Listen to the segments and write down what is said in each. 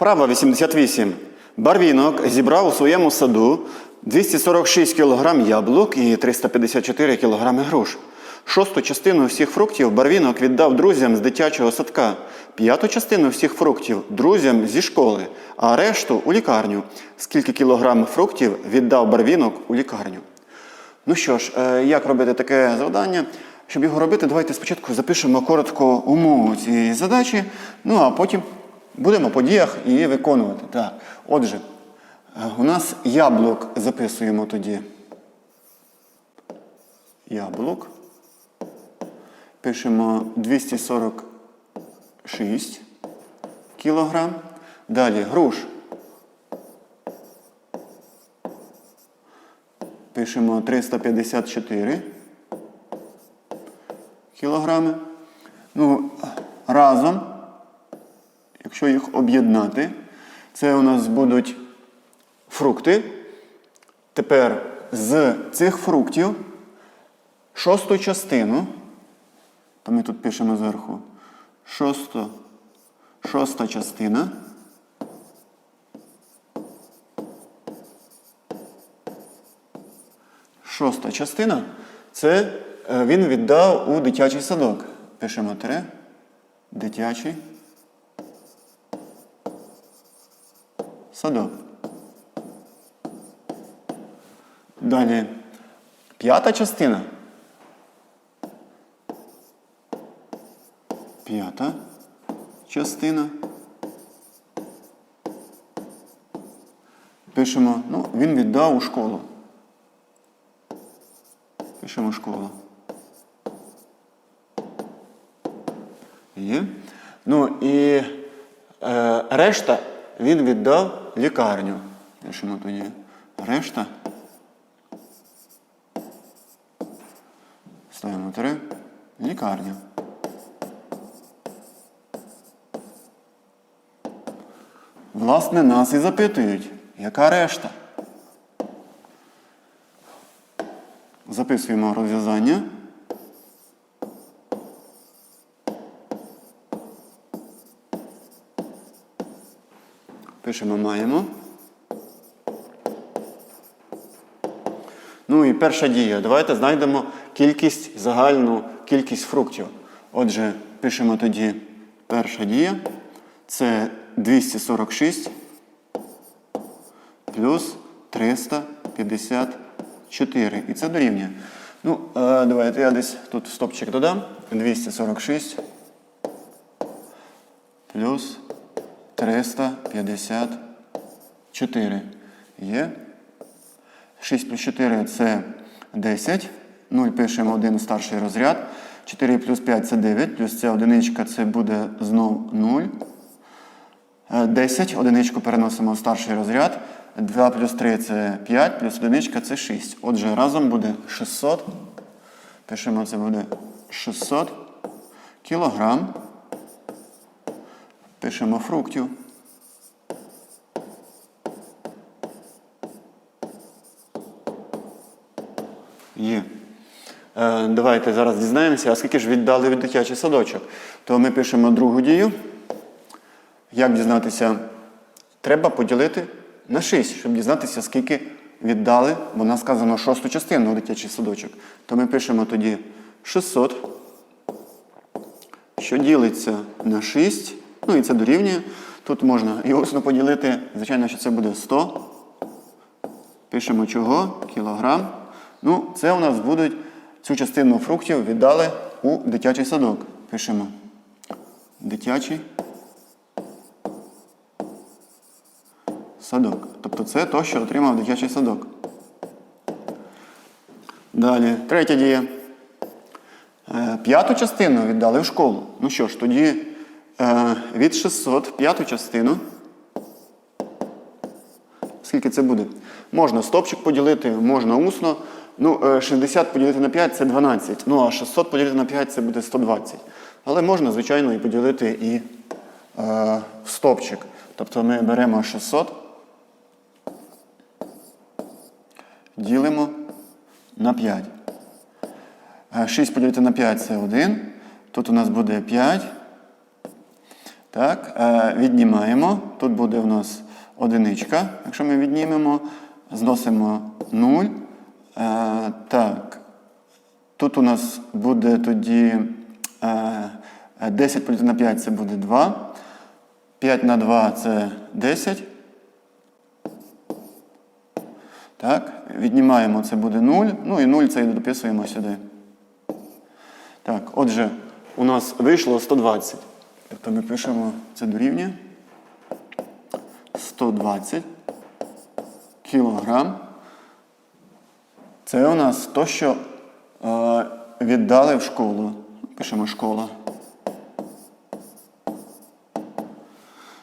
Вправа 88. Барвінок зібрав у своєму саду 246 кг яблук і 354 кг груш. Шосту частину всіх фруктів барвінок віддав друзям з дитячого садка, п'яту частину всіх фруктів друзям зі школи, а решту у лікарню. Скільки кілограм фруктів віддав барвінок у лікарню? Ну що ж, е, як робити таке завдання? Щоб його робити, давайте спочатку запишемо коротко умову цієї задачі, ну а потім будемо по діях її виконувати. Так, отже, е, у нас яблук записуємо тоді. Яблук. Пишемо 246 кілограм. Далі груш. Пишемо 354 кілограми. Ну, разом, якщо їх об'єднати, це у нас будуть фрукти. Тепер з цих фруктів шосту частину, то ми тут пишемо зверху, шосто, шоста частина. Шоста частина це е, він віддав у дитячий садок. Пишемо тире. Дитячий садок. Далі п'ята частина. П'ята частина. Пишемо, ну, він віддав у школу. Пишемо школа. Є. Ну і е, решта він віддав лікарню. Пишемо тоді. Решта. Ставимо три. Лікарня. Власне, нас і запитують, яка решта? Записуємо розв'язання. Пишемо маємо. Ну і перша дія. Давайте знайдемо кількість, загальну кількість фруктів. Отже, пишемо тоді перша дія. Це 246 плюс 354. І це дорівнює. Ну, е, давайте я десь тут стопчик додам. 246 плюс 354. Є. 6 плюс 4 це 10. 0 пишемо 1 старший розряд. 4 плюс 5 це 9, плюс ця одиничка це буде знов 0. Е, 10, одиничку переносимо в старший розряд. 2 плюс 3 це 5, плюс одиничка це 6. Отже, разом буде 600. Пишемо, це буде 600 кілограм. Пишемо фруктів. Є. Е, давайте зараз дізнаємося, а скільки ж віддали від дитячий садочок. То ми пишемо другу дію. Як дізнатися? Треба поділити на 6, щоб дізнатися, скільки віддали, бо нас сказано шосту частину дитячий садочок. То ми пишемо тоді 600, що ділиться на 6. Ну і це дорівнює. Тут можна і поділити. Звичайно, що це буде 100. Пишемо чого? Кілограм. Ну, це у нас будуть цю частину фруктів віддали у дитячий садок. Пишемо дитячий садок. Тобто це то, що отримав дитячий садок. Далі, третя дія. Е, П'яту частину віддали в школу. Ну що ж, тоді від 600 п'яту частину. Скільки це буде? Можна стопчик поділити, можна усно. Ну, е, 60 поділити на 5 це 12. Ну, а 600 поділити на 5 це буде 120. Але можна, звичайно, і поділити і е, в стопчик. Тобто ми беремо 600, ділимо на 5. Е, 6 поділити на 5 це 1. Тут у нас буде 5. Так, е, віднімаємо. Тут буде в нас одиничка. Якщо ми віднімемо, зносимо 0. Е, так. Тут у нас буде тоді е, е, 10 поділити на 5 це буде 2. 5 на 2 це 10. Так, віднімаємо, це буде 0. Ну і 0 це і дописуємо сюди. Так, отже, у нас вийшло 120. Тобто ми пишемо це дорівнює 120 кілограм. Це у нас то, що е, віддали в школу. Пишемо школа.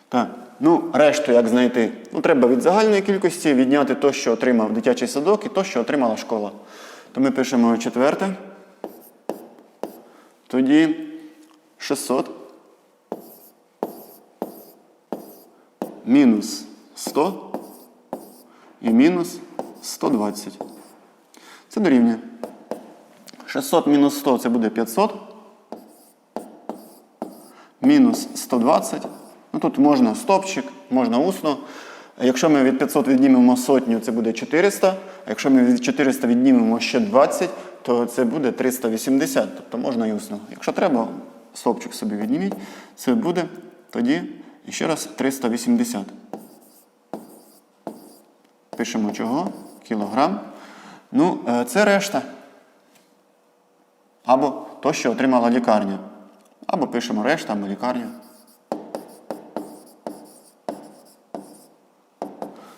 Так, ну, решту як знайти? Ну, треба від загальної кількості відняти то, що отримав дитячий садок, і то, що отримала школа. То ми пишемо четверте. Тоді 600 мінус 100 і мінус 120. Це дорівнює. 600 мінус 100 це буде 500. Мінус 120. Ну тут можна стопчик, можна усно. Якщо ми від 500 віднімемо сотню, це буде 400. А якщо ми від 400 віднімемо ще 20, то це буде 380. Тобто можна і усно. Якщо треба, стопчик собі відніміть, це буде тоді ще раз 380. Пишемо чого? Кілограм. Ну, е, це решта. Або то, що отримала лікарня. Або пишемо решта, або лікарня.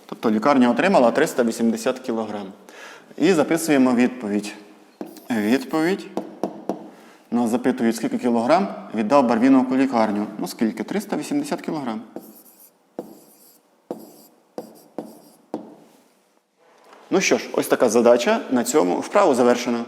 Тобто лікарня отримала 380 кг. І записуємо відповідь. Відповідь. Нас запитують, скільки кілограм віддав Барвіновку лікарню. Ну скільки? 380 кілограм. Ну що ж, ось така задача. На цьому вправу завершено.